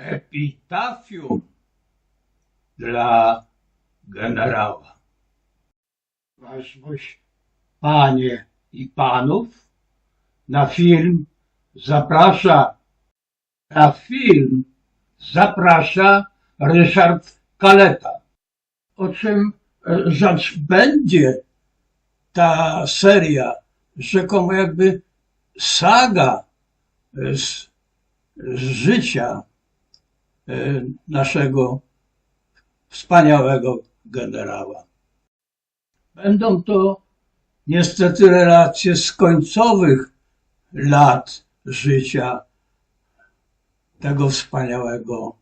epitafium dla generała. Waszmość, panie i panów, na film zaprasza, na film zaprasza Ryszard Kaleta. O czym e, rzecz będzie ta seria, rzekomo jakby saga e, z, z życia naszego wspaniałego generała. Będą to niestety relacje z końcowych lat życia tego wspaniałego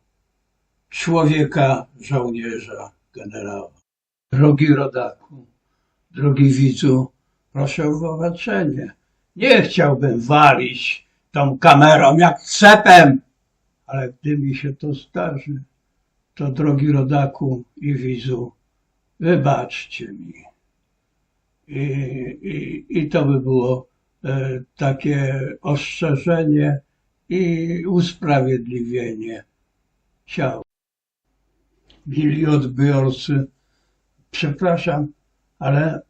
człowieka, żołnierza, generała. Drogi rodaku, drogi widzu, proszę o wybaczenie. Nie chciałbym walić tą kamerą jak cepem, ale gdy mi się to zdarzy, to drogi rodaku i widzu, wybaczcie mi. I, i, i to by było e, takie ostrzeżenie i usprawiedliwienie ciała. Mili odbiorcy, przepraszam, ale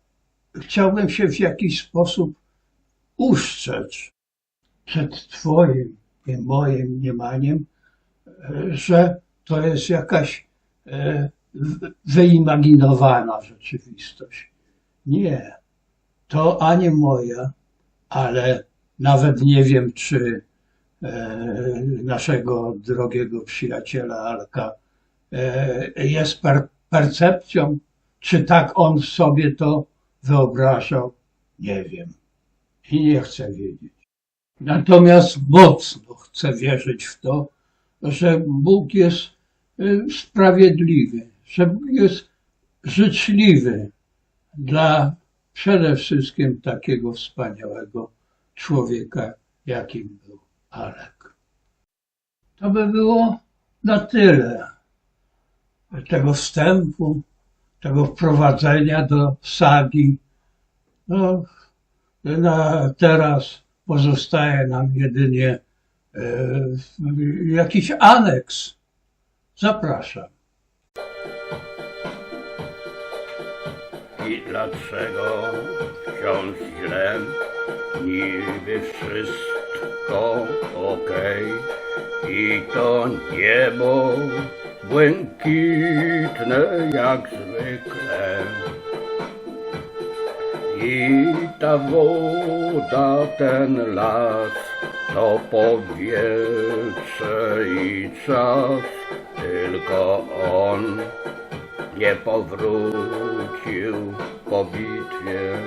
chciałbym się w jakiś sposób uszczec przed Twoim i moim mniemaniem, że to jest jakaś e, wyimaginowana rzeczywistość. Nie, to ani moja, ale nawet nie wiem, czy e, naszego drogiego przyjaciela Alka e, jest per, percepcją, czy tak on sobie to wyobrażał, nie wiem i nie chcę wiedzieć. Natomiast mocno chcę wierzyć w to, że Bóg jest y, sprawiedliwy, że Bóg jest życzliwy dla przede wszystkim takiego wspaniałego człowieka, jakim był Alek. To by było na tyle tego wstępu, tego wprowadzenia do sagi. No, na teraz pozostaje nam jedynie jakiś aneks. Zapraszam. I dlaczego wciąż źle, niby wszystko okej I to niebo błękitne jak zwykle I ta woda, ten las, to powietrze i czas Tylko on nie powrócił po bitwie.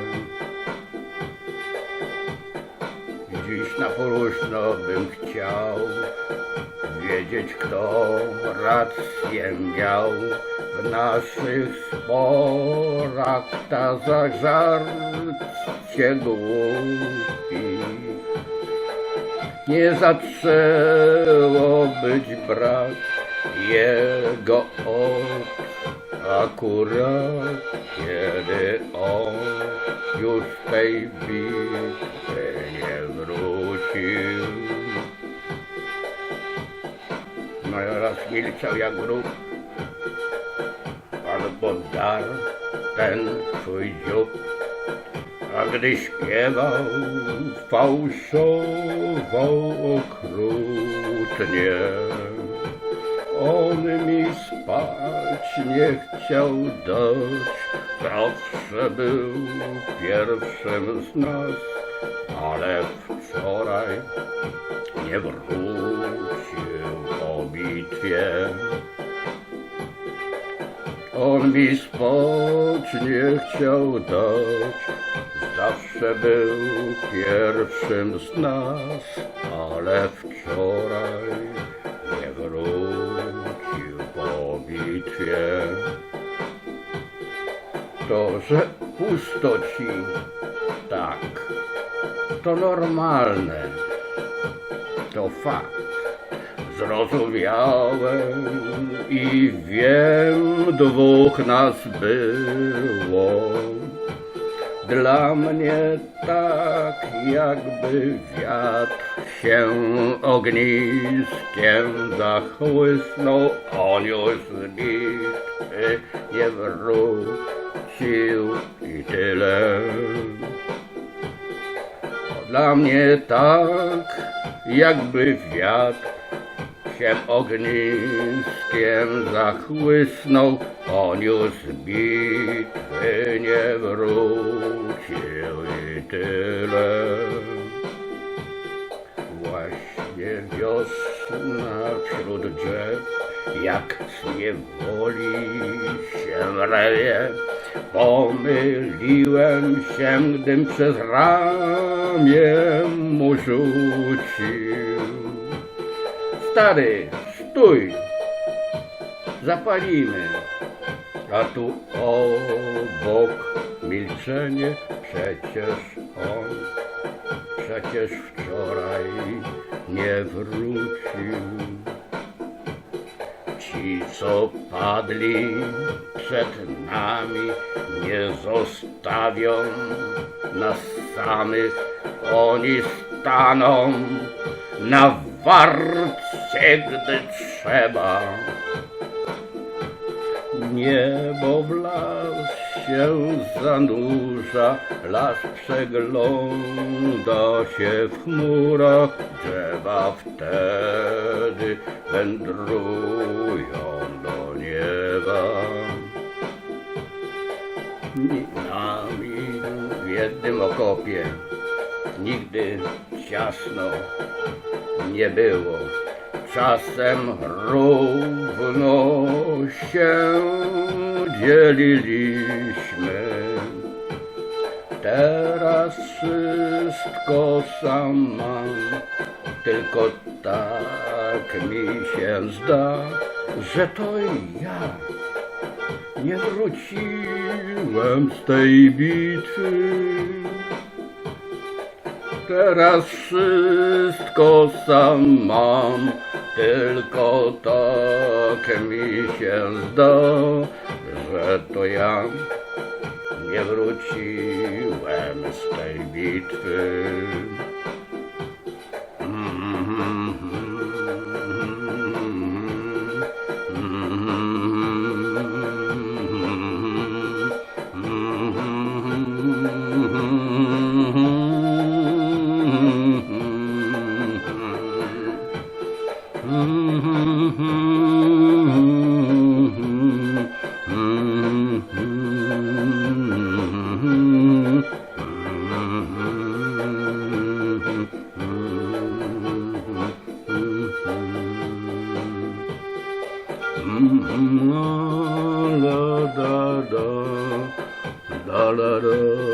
Dziś na próżno bym chciał wiedzieć, kto rację miał w naszych sporach, ta zażarcie głupi. Nie zaczęło być brak jego od akurat kiedy on już z tej bitwy nie wrócił. No i raz milczał jak grób, albo dar ten twój dziób, a gdy śpiewał, fałszował okrutnie. On mi spać nie chciał dać, zawsze był pierwszym z nas, ale wczoraj nie wrócił po bitwie. On mi spać nie chciał dać, zawsze był pierwszym z nas, ale wczoraj nie wrócił po bitwie. To, że pusto ci, tak, to normalne, to fakt. Zrozumiałem i wiem, dwóch nas było. Dla mnie tak jakby wiatr się ogniskiem zachłysnął, on już z bitwy nie wrócił i tyle. Dla mnie tak jakby wiatr się ogniskiem zachłysnął, z bitwy nie wrócił i tyle. Właśnie wiosna wśród drzew, jak z niewoli się reje. Pomyliłem się, gdym przez ramię mu rzucił. Stary, stój! Zapalimy. A tu obok milczenie, przecież on, przecież wczoraj nie wrócił. Ci, co padli przed nami, nie zostawią nas samych. Oni staną na warcie, gdy trzeba. Niebo w las się zanurza, las przegląda się w chmurach, drzewa wtedy wędrują do nieba. Ni- Nami w jednym okopie nigdy ciasno nie było. Czasem równo się dzieliliśmy. Teraz wszystko sam mam, tylko tak mi się zda, że to ja nie wróciłem z tej bitwy. Teraz wszystko sam mam, tylko tak mi się zda, że to ja nie wróciłem z tej bitwy. La da da da la da da